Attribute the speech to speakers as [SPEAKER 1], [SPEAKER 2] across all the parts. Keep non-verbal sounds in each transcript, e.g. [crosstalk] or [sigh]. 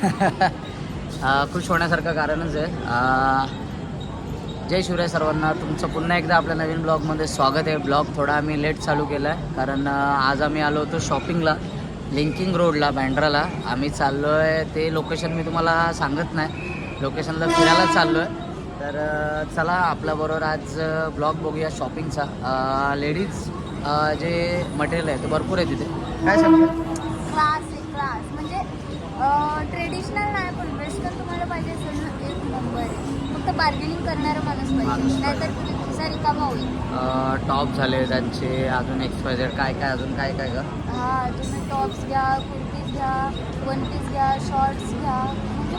[SPEAKER 1] [laughs] खुश होण्यासारखं कारणच आहे. जय शिवराय सर्वांना. तुमचं पुन्हा एकदा आपल्या नवीन ब्लॉगमध्ये स्वागत आहे. ब्लॉग थोडा आम्ही लेट चालू केला आहे कारण आज आम्ही आलो होतो शॉपिंगला लिंकिंग रोडला बँड्राला. आम्ही चाललो आहे ते लोकेशन मी तुम्हाला सांगत नाही. लोकेशनला फिरायला चाललो आहे तर चला आपल्याबरोबर आज ब्लॉग बघूया शॉपिंगचा. लेडीज जे मटेरियल आहे ते भरपूर आहे तिथे. काय सांगतो
[SPEAKER 2] क्लास आहे क्लास म्हणजे ट्रेडिशनल नाही पण वेस्टर्न तुम्हाला पाहिजे असेल ना एक नंबर फक्त बार्गेनिंग करणारा माणूस
[SPEAKER 1] माणूस
[SPEAKER 2] पाहिजे. नाहीतर तुझी खिसा रिकामा होईल.
[SPEAKER 1] टॉप झाले त्यांचे अजून एक्सपायझर काय काय अजून काय काय का
[SPEAKER 2] हा तुम्ही टॉप्स घ्या कुर्तीज घ्या वन पीस घ्या शॉर्ट्स घ्या.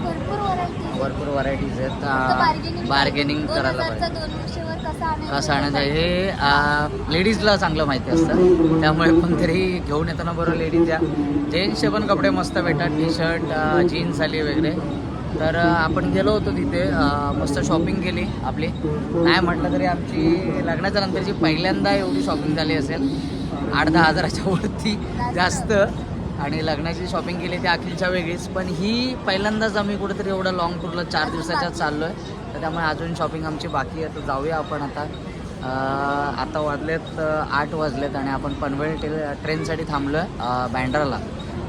[SPEAKER 2] भरपूर व्हरायटी
[SPEAKER 1] भरपूर व्हरायटीज आहेत. बार्गेनिंग करायला पाहिजे.
[SPEAKER 2] कसं आणायचं
[SPEAKER 1] हे लेडीजला चांगलं माहिती असतं. त्यामुळे कोणतरी घेऊन येताना बरोबर लेडीज या. जेंट्सचे पण कपडे मस्त भेटतात. टी शर्ट जीन्स आली वगैरे. तर आपण गेलो होतो तिथे. मस्त शॉपिंग केली आपली. नाही म्हटलं तरी आमची लग्नाच्या नंतरची पहिल्यांदा एवढी शॉपिंग झाली असेल. आठ दहा हजाराच्या वरती जास्त. आणि लग्नाची शॉपिंग केली ती अखिलच्या वेगळीच. पण ही पहिल्यांदाच आम्ही कुठेतरी एवढं लॉंग टूरला चार दिवसाच्या चाललो आहे तर त्यामुळे अजून शॉपिंग आमची बाकी आहे. तर जाऊया आपण आता. आता वाजलेत आठ वाजलेत आणि आपण पनवेल टे ट्रेनसाठी थांबलो आहे बँड्राला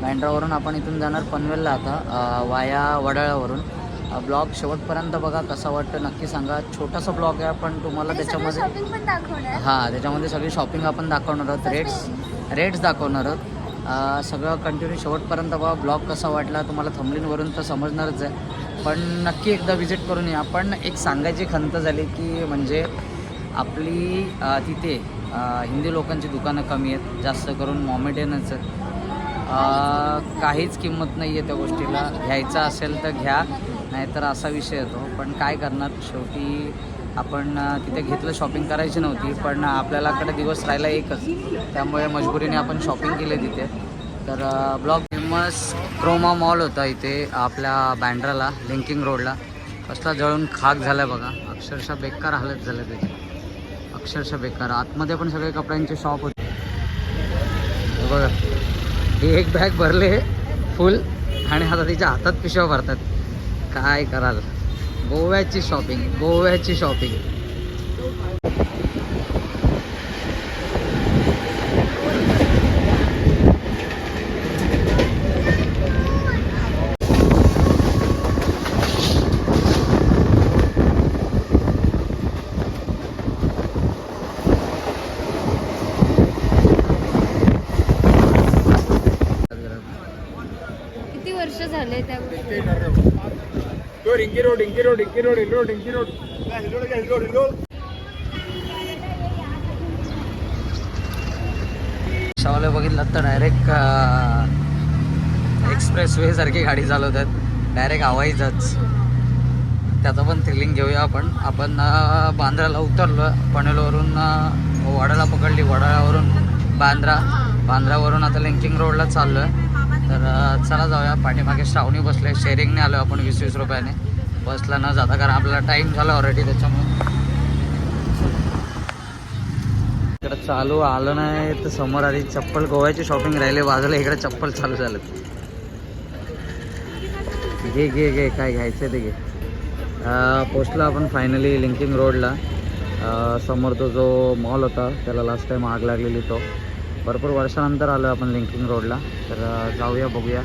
[SPEAKER 1] बँड्रावरून आपण इथून जाणार पनवेलला आता वाया वडाळ्यावरून ब्लॉग शेवटपर्यंत बघा कसा वाटतं नक्की सांगा. छोटासा ब्लॉग आहे पण तुम्हाला त्याच्यामध्ये हां त्याच्यामध्ये सगळी शॉपिंग आपण दाखवणार आहोत. रेट्स रेट्स दाखवणार आहोत. सगळं कंटिन्यू शेवटपर्यंत बघा ब्लॉग कसा वाटला तुम्हाला थंबलिनवरून तर समजणारच आहे. पण नक्की एकदा व्हिजिट करून या. पण एक सांगायची खंत झाली की म्हणजे आपली तिथे हिंदी लोकांची दुकानं कमी आहेत जास्त करून मॉमेडियनच आहेत काहीच किंमत नाही आहे त्या गोष्टीला. घ्यायचा असेल तर घ्या नाहीतर असा विषय येतो. पण काय करणार? शेवटी आपण तिथे घेतलं शॉपिंग करायची नव्हती पण आपल्यालाकडे दिवस राहिला एकच. त्यामुळे मजबुरीने आपण शॉपिंग केली तिथे. तर ब्लॉक फेमस क्रोमा मॉल होता इथे आपल्या बँड्राला लिंकिंग रोडला. कसला जळून खाक झाला बघा. अक्षरशः बेकार हालत झालं त्याची अक्षरशः बेकार. आतमध्ये पण सगळे कपड्यांचे शॉप होते. बघा. ही एक बॅग भरले फुल आणि आता तिच्या हातात पिशव्या भरतात. काय कराल? गोव्याची शॉपिंग गोव्याची शॉपिंग
[SPEAKER 2] किती वर्ष झाले त्या
[SPEAKER 3] रोड इंकी रोड इंकी रोड इंकी road hill road inky road hill road hill road hill road
[SPEAKER 1] शावले बघितलं तर डायरेक्ट एक्सप्रेस वे सारखी गाडी चालवतात. डायरेक्ट हवाईचाच त्याचं पण थ्रिलिंग घेऊया आपण. आपण बांद्राला उतरलो. पनवेलवरून अं, वडाळा पकडली. वडाळ्यावरून बांद्रा. बांद्रावरून आता लिंकिंग रोडला चाललो आहे तर चला जाऊया. पाठीमागे श्रावणी बसले शेअरिंगने आलो आपण वीस वीस रुपयाने. बसला न जाता कारण आपला टाईम झाला ऑलरेडी त्याच्यामुळे. इकडे चालू आलं नाही तर समोर आधी चप्पल गोव्याची शॉपिंग राहिले बाजूला इकडे चप्पल चालू झालं. घे घे घे काय घ्यायचं ते घे. अं, पोचलो आपण फायनली लिंकिंग रोडला समोर तो जो मॉल होता त्याला लास्ट टाईम आग लागलेली तो. भरपूर वर्षानंतर आलो आपण लिंकिंग रोडला तर जाऊया बघूया.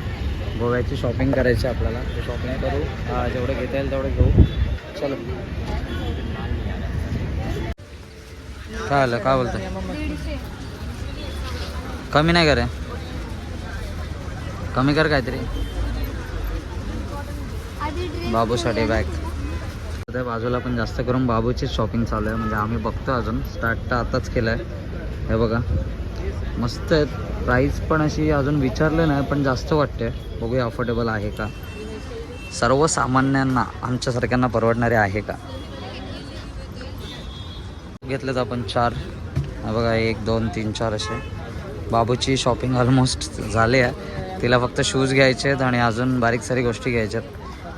[SPEAKER 1] गोव्याची शॉपिंग करायची आहे आपल्याला. शॉपिंग करू. जेवढं घेता येईल तेवढं घेऊ. चलो. काय आलं? काय बोलतं कमी नाही करे. कमी कर काहीतरी. बाबूसाठी बॅग त्या बाजूला पण जास्त करून बाबूचीच शॉपिंग चालू आहे. म्हणजे आम्ही बघतो अजून. स्टार्ट तर आताच केलं आहे हे बघा. मस्त आहेत. प्राईस पण अशी अजून विचारलं नाही पण जास्त वाटते बघूया अफोर्डेबल आहे का? सर्वसामान्यांना आमच्यासारख्यांना परवडणारे आहे का? घेतलेत आपण चार. बघा एक दोन तीन चार असे. बाबूची शॉपिंग ऑलमोस्ट झाली आहे. तिला फक्त शूज घ्यायचे आहेत आणि अजून बारीक सारी गोष्टी घ्यायच्यात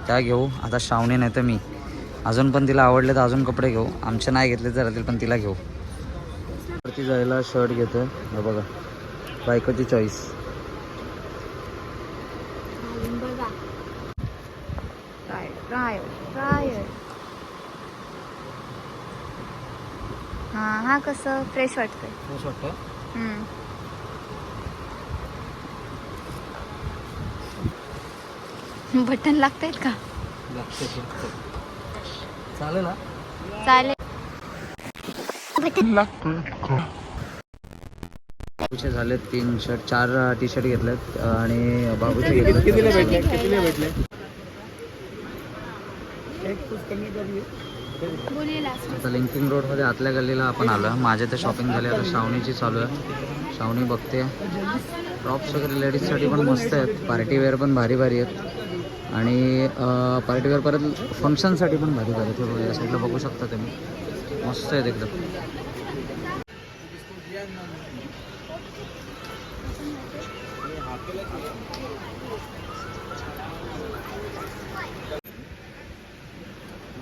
[SPEAKER 1] त्या घेऊ. आता श्रावणी नाही तर मी. अजून पण तिला आवडले तर अजून कपडे घेऊ. आमचे नाही घेतले तर राहतील पण तिला घेऊ. वरती जायला शर्ट घेतो हे बघा. बायकोची चॉईस
[SPEAKER 2] हां हा कसं? फ्रेश वाटतंय.
[SPEAKER 1] फ्रेश वाटतं
[SPEAKER 2] हम्म. बटन लागतायत का?
[SPEAKER 1] चालेल ना
[SPEAKER 2] चालेल.
[SPEAKER 1] बाबूचे झाले तीन शर्ट चार टी शर्ट घेतलेत आणि बाबूचे
[SPEAKER 3] कितीला
[SPEAKER 1] घेतले
[SPEAKER 3] भेटले? कितीला भेटले?
[SPEAKER 1] आता लिंकिंग रोडमध्ये आतल्या गल्लीला आपण आलो माझे तर शॉपिंग झाली आता श्रावणीची चालू आहे. श्रावणी बघते. टॉप्स वगैरे लेडीजसाठी पण मस्त आहेत. पार्टी वेअर पण भारी भारी आहेत. आणि पार्टी वेअर परत फंक्शनसाठी पण भारी भारी आहेत. हे बघा या साईडला बघू शकता तुम्ही. मस्त आहेत एकदम.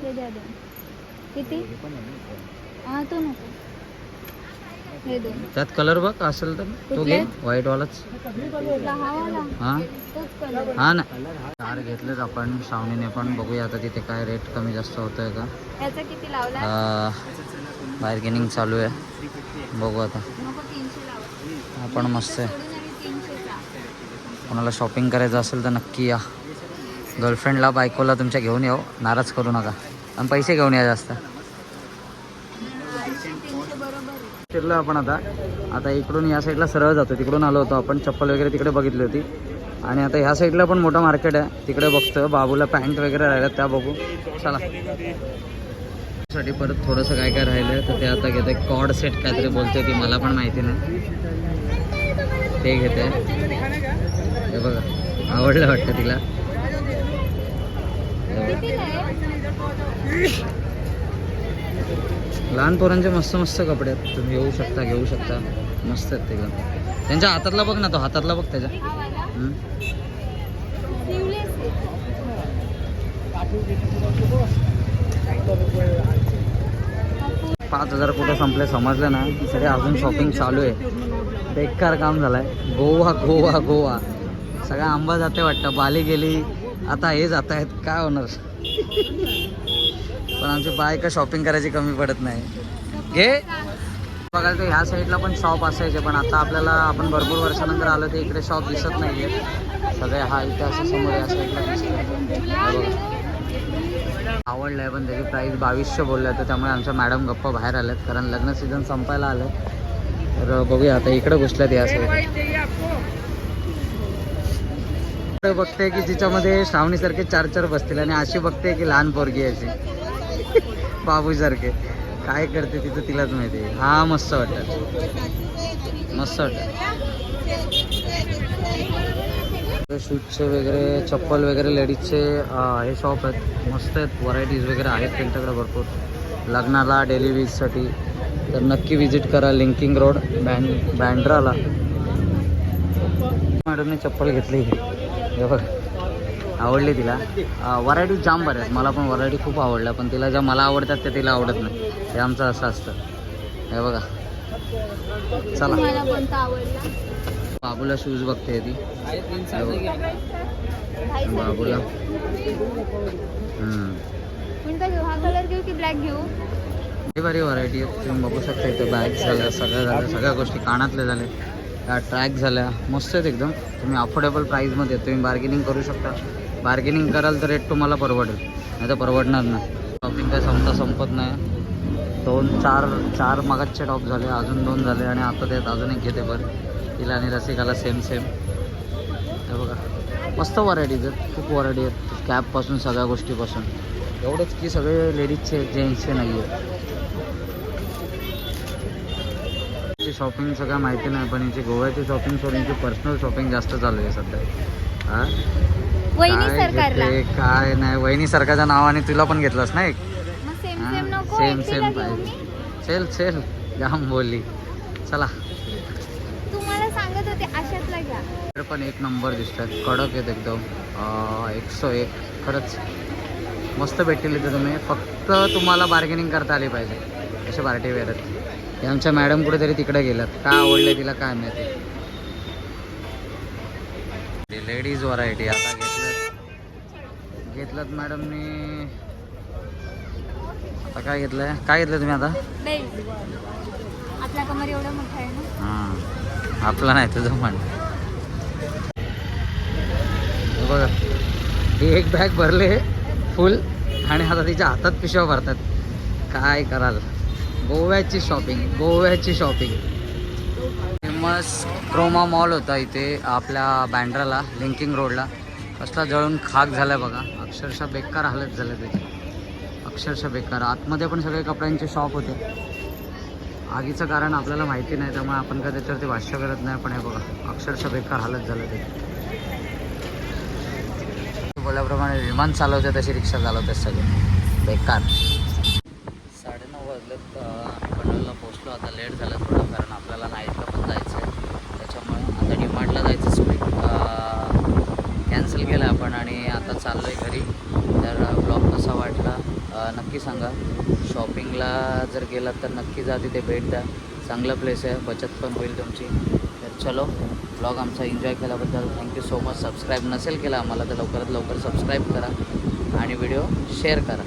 [SPEAKER 2] हे द्या दोन. किती? हा तो नको. हे दोन.
[SPEAKER 1] त्यात कलर बघ असेल तर. तो घे व्हाईटवालाच
[SPEAKER 2] दहावाला.
[SPEAKER 1] हां?
[SPEAKER 2] तोच कलर
[SPEAKER 1] हा ना. चार घेतलेत आपण. श्रावणीने पण बघूया आता तिथे काय रेट कमी जास्त होत आहे का.
[SPEAKER 2] याचा किती लावला
[SPEAKER 1] बार्गेनिंग चालू आहे. बघू आता.
[SPEAKER 2] नको तीनशे लावा.
[SPEAKER 1] हा पण मस्त आहे.
[SPEAKER 2] सोडून आणि तीनशेचा.
[SPEAKER 1] कोणाला शॉपिंग करायचं असेल तर नक्की या. गर्लफ्रेंडला बायकोला तुमच्या घेऊन येऊ. नाराज करू नका. आणि पैसे घेऊन या जास्त. फिरलो आपण आता. आता इकडून या साईडला सरळ जातो. तिकडून आलो होतो आपण. चप्पल वगैरे तिकडे बघितली होती. आणि आता ह्या साईडला पण मोठं मार्केट आहे. तिकडे बघतो. बाबूला पॅन्ट वगैरे राहिल्यात. त्या बघू. चला. साठी परत थोडंसं काय काय राहिलं तर ते आता घेते. कॉड सेट काहीतरी बोलते ती. मला पण माहिती नाही. ते घेते. हे बघा. आवडलं वाटतं तिला. लहान पोरांचे मस्त मस्त कपडे आहेत. तुम्ही घेऊ शकता घेऊ शकता. मस्त आहेत ते एकदम त्यांच्या हातातला बघ ना तो हातातला बघ त्याच्या. पाच हजार कुठं संपले समजलं ना? सगळे अजून शॉपिंग चालू आहे. बेकार काम झालंय. गोवा गोवा गोवा. सगळा आंबा जाते वाटतं. बाली गेली आता हे जात आहेत काय होणार? पण आमची बायका शॉपिंग करायची कमी पडत नाही. घे. बघायला तर ह्या साईडला पण शॉप असायचे पण आता आपल्याला आपण भरपूर वर्षानंतर आलो ते इकडे शॉप दिसत नाहीये. सगळे हा इथे असं समोर या साईडला दिसतंय. हा बघा. पण त्याची प्राईस बावीसशे बोलल्या तर त्यामुळे आमच्या मॅडम गप्पा बाहेर आल्यात कारण लग्न सीझन संपायला आलं तर बघूया आता इकडे घुसल्यात या साईड बघते की तिच्यामध्ये श्रावणीसारखे चार चार बसतील आणि अशी बघते की लहान पोरगी आहे अशी. [laughs] बाबूसारखे. काय करते तिथं तिलाच माहिती हा मस्त वाटत. मस्त वाटत. शूजचे वगैरे चप्पल वगैरे लेडीजचे हे शॉप आहेत. मस्त आहेत. व्हरायटीज वगैरे आहेत त्यांच्याकडे भरपूर. लग्नाला डेली वीजसाठी तर नक्की विजिट करा लिंकिंग रोड बँड बँड्राला मॅडमने चप्पल घेतली. हे बघ आवडली तिला. व्हरायटी जाम बऱ्या आहेत. मला पण व्हरायटी खूप आवडल्या पण तिला ज्या मला आवडतात त्या तिला आवडत नाही. ते आमचं असं असतं. हे बघा. चला. बाबूला शूज बघते ती. हे बाबूला.
[SPEAKER 2] हा
[SPEAKER 1] ही व्हरायटी आहे तुम्ही बघू शकता इथे बॅग झाल्या सगळ्या झाल्या सगळ्या गोष्टी कानातल्या झाल्या. ट्रॅक झाल्या. मस्त आहेत एकदम. तुम्ही अफोर्डेबल प्राईजमध्ये तुम्ही बार्गेनिंग करू शकता. बार्गेनिंग कराल तर रेट तुम्हाला परवडेल. नाही तर परवडणार नाही. शॉपिंग काय संपता संपत नाही. दोन चार चार मागाचे टॉप झाले. अजून दोन झाले आणि आता त्यात अजून एक घेते बरं तिला आणि रसिकाला सेम सेम हे बघा. मस्त व्हरायटीज आहेत. खूप व्हरायटी आहेत. कॅबपासून सगळ्या गोष्टीपासून. एवढंच की सगळे लेडीजचे जेंट्सचे नाही आहेत शॉपिंग सगळं माहिती नाही पण हिची गोव्याची शॉपिंग सोडून हिची पर्सनल शॉपिंग जास्त चालू आहे सध्या. हा?
[SPEAKER 2] वहिनी
[SPEAKER 1] काय
[SPEAKER 2] सरकारला.
[SPEAKER 1] घेते, काय नाही. वहिनी सरकारच्या नावाने तुला पण घेतलंस ना एक?
[SPEAKER 2] मग सेम सेम नको
[SPEAKER 1] सेम
[SPEAKER 2] एकटीला
[SPEAKER 1] सेम
[SPEAKER 2] घेऊ
[SPEAKER 1] पाहिजे? चल चल. जाम बोलली चला.
[SPEAKER 2] तुम्हाला सांगत होते अशातला घ्या.
[SPEAKER 1] इकडे पण एक नंबर दिसतात. कडक आहेत एकदम. अं, एकशे एक. खरंच मस्त भेटतील इथे तुम्ही. फक्त तुम्हाला बार्गेनिंग करता आली पाहिजे. असे पार्टी वेअर आहेत. हे आमच्या मॅडम कुठेतरी तिकडे गेल्यात. का आवडले तिला काय माहिती. लेडीज व्हरायटी आता घेतलं घेतलं मॅडमनी आता काय घेतलंय? काय घेतलं तुम्ही आता?
[SPEAKER 2] आपला कमर एवढा मोठा आहे ना?
[SPEAKER 1] हां. आपला नाही तुझं म्हण बघा. ही एक बॅग भरले फुल आणि आता तिच्या हातात पिशव्या भरतात. काय कराल? गोव्याची शॉपिंग गोव्याची शॉपिंग फेमस क्रोमा मॉल होता इथे आपल्या बँड्राला लिंकिंग रोडला कसला जळून खाक झाला बघा. अक्षरशः बेकार हालत झालं त्याची. अक्षरशः बेकार. आतमध्ये पण सगळे कपड्यांचे शॉप होते. आगीचं कारण आपल्याला माहिती नाही त्यामुळे आपण काय त्याच्यावरती भाष्य करत नाही पण हे बघा अक्षरशः बेकार हालत झालं ते बोल्याप्रमाणे विमान चालवते तशी रिक्षा चालवते सगळे. बेकार. पनवेलला पोचलो आता लेट झालं थोडं कारण आपल्याला नाईटला पण जायचं आहे त्याच्यामुळे आता डिमांडला जायचं स्वीट कॅन्सल केलं आपण आणि आता चाललो आहे घरी. तर ब्लॉग कसा वाटला? नक्की सांगा. शॉपिंगला जर गेलात तर नक्की जा तिथे भेट द्या. चांगलं प्लेस आहे. बचत पण होईल तुमची. तर चलो ब्लॉग आमचा एन्जॉय केल्याबद्दल थँक्यू सो मच सबस्क्राईब नसेल केला आम्हाला तर लवकरात लवकर सबस्क्राईब करा आणि व्हिडिओ शेअर करा.